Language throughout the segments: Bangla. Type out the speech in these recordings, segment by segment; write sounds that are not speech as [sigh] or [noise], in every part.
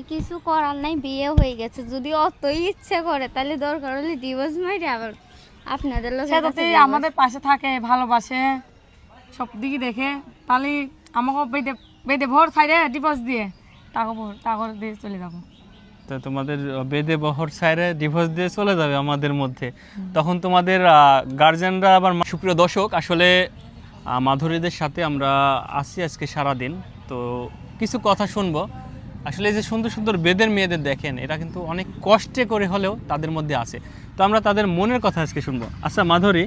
এই কিছু করার নাই বিয়ে হয়ে গেছে। যদি অতই ইচ্ছে করে তাহলে দরকার হলে ডিভোর্স মাইরে আবার আপনাদের লোকের সে কাছে যদি divorce- আমাদের পাশে থাকে ভালোবাসে সব দিকে দেখে। তাহলে আমাকে বেঁধে বেঁধে ভোর সাইডে ডিভোর্স দিয়ে টাকা ভোর টাকা দিয়ে চলে যাব। তো তোমাদের বেদে বহর সাইরে ডিভোর্স দিয়ে চলে যাবে আমাদের মধ্যে। তখন তোমাদের গার্জেনরা আবার মা- সুপ্রিয় দর্শক আসলে মাধুরীদের সাথে আমরা আসি আজকে সারাদিন। তো কিছু কথা শুনব। আসলে এই যে সুন্দর সুন্দর বেদের মেয়েদের দেখেন এরা কিন্তু অনেক কষ্টে করে হলেও তাদের মধ্যে আছে। তো আমরা তাদের মনের কথা আজকে শুনব। আচ্ছা মাধুরী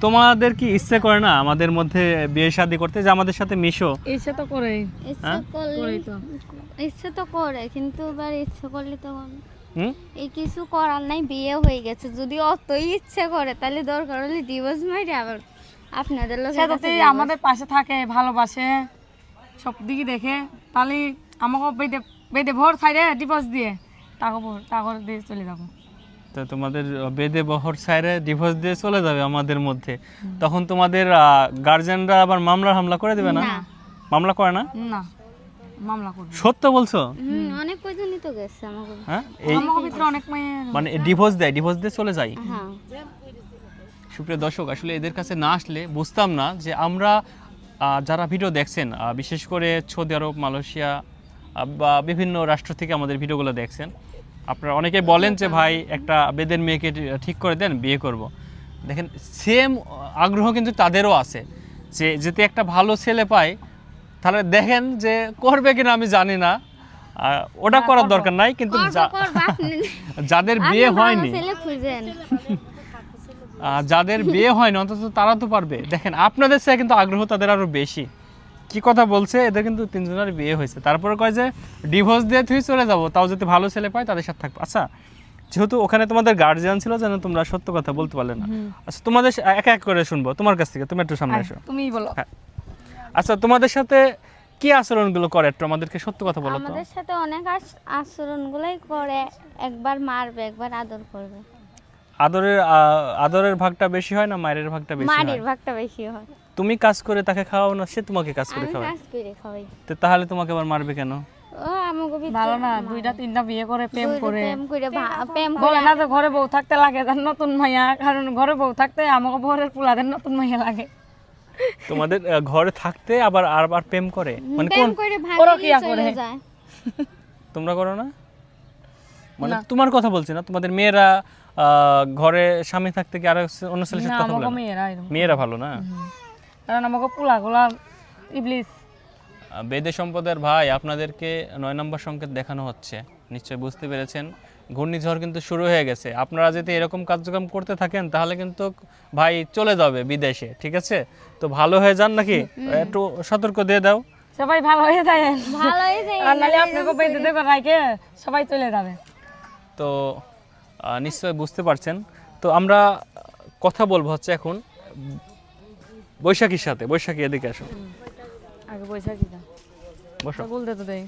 তোমাদের কি ইচ্ছে করে না আমাদের মধ্যে বিয়ে শাদী করতে? যে আমাদের সাথে মিশো। ইচ্ছে তো ইচ্ছে হ্যাঁ? করেই তো। করে কিন্তু এবার ইচ্ছে করলে তো এই কিছু করার নাই বিয়ে হয়ে গেছে। যদি অতই ইচ্ছে করে তাহলে দরকার হলে ডিভোর্স মাইরে আবার আপনাদের divorce- আমাদের পাশে থাকে ভালোবাসে সব দিকে দেখে তাহলে আমাকে বেঁধে বেঁধে ভোর সাইডে ডিভোর্স দিয়ে। টাকা ভোর টাকা দিয়ে চলে যাব তো তোমাদের বেদে বহর সাইরে ডিভোর্স দিয়ে চলে যাবে আমাদের মধ্যে। তখন তোমাদের গার্জেনরা আবার মামলা হামলা করে দেবে না। মামলা করে না? না মামলা করব সত্য বলছো? অনেক পর্যন্তই তো গেছে আমাকে। হ্যাঁ? এই আমাকে ভিতরে অনেক মেয়ে মানে ডিভোর্স দেয় ডিভোর্স দিয়ে চলে যায়। হ্যাঁ। সুপ্রিয় দর্শক আসলে এদের কাছে না আসলে বুঝতাম না যে আমরা যারা ভিডিও দেখছেন আহ, বিশেষ করে সৌদি আরব মালয়েশিয়া বা বিভিন্ন রাষ্ট্র থেকে আমাদের ভিডিওগুলো দেখছেন। আপনারা অনেকে বলেন যে ভাই একটা বেদের মেয়েকে ঠিক করে দেন বিয়ে করব। দেখেন সেম আগ্রহ কিন্তু তাদেরও আছে যে যদি একটা ভালো ছেলে পায় তাহলে দেখেন যে করবে কিনা আমি জানি না। ওটা করার দরকার নাই কিন্তু [laughs] যাদের বিয়ে হয়নি। যাদের বিয়ে হয়নি অন্তত তারা তো পারবে। দেখেন আপনাদের চেয়ে কিন্তু আগ্রহ তাদের আরও বেশি। কি কথা বলছে এদের কিন্তু তিনজনের বিয়ে হয়েছে। তারপরে কয় যে ডিভোর্স দিয়ে তুই চলে যাব তাও যদি ভালো ছেলে পায় তাদের সাথে থাকব। আচ্ছা যেহেতু ওখানে তোমাদের গার্জিয়ান ছিল যেন তোমরা সত্য কথা বলতে পারলে না। আচ্ছা তোমাদের এক এক করে শুনব তোমার কাছ থেকে তুমি একটু সামনে এসো। তুমিই বলো। হ্যাঁ। আচ্ছা তোমাদের সাথে কি আচরণগুলো করে একটু আমাদেরকে সত্য কথা বলো তো? আমাদের সাথে অনেক আচ- আচরণগুলোই করে। একবার মারবে একবার আদর করবে। আদরের আহ, আদরের ভাগটা বেশি হয় না মায়ের ভাগটা বেশি হয়? মাটির ভাগটা বেশি হয়। তুমি কাজ করে তাকে খাওয়াও না সে তোমাকে কাজ করে আমি খাওয়ায়? কাজ করে খাওয়াই। তো তাহলে তোমাকে আবার মারবে কেন? ও আমাকে ভালো না দুইটা তিনটা বিয়ে করে প্রেম করে। প্রেম করে প্রেম বলে না যে ঘরে বউ থাকতে লাগে তার নতুন মাইয়া কারণ ঘরে বউ থাকতে আমাকে পুলাদের নতুন মাইয়া লাগে। তোমাদের ঘরে থাকতে আবার আর প্রেম করে? মানে কোন ওরা কি করে? [laughs] তোমরা করো না? মানে তোমার কথা বলছি না তোমাদের মেয়েরা আহ, ঘরে স্বামী থাকতে কি আর অন্য ছেলের সাথে কথা বলে মেয়েরা ভালো না? কারণ আমাকে পুলাগুলা ইবলিস। বেদে সম্পদের ভাই আপনাদেরকে নয় নম্বর সংকেত দেখানো হচ্ছে। নিশ্চয়ই বুঝতে পেরেছেন। ঘূর্ণিঝড় কিন্তু শুরু হয়ে গেছে। আপনারা যদি এরকম কার্যক্রম করতে থাকেন তাহলে কিন্তু ভাই চলে যাবে বিদেশে ঠিক আছে? তো ভালো হয়ে যান নাকি? একটু সতর্ক দিয়ে দাও। সবাই ভালো হয়ে যায়। ভালোই যে আর নাহলে আপনাকে বেঁধে দেবে রাইকে সবাই চলে যাবে। তো নিশ্চয় বুঝতে পারছেন। তো আমরা কথা বলব হচ্ছে এখন। বৈশাখীর সাথে বৈশাখী এদিকে আসো। আগে বৈশাখী বসো। বলতে তো দেয়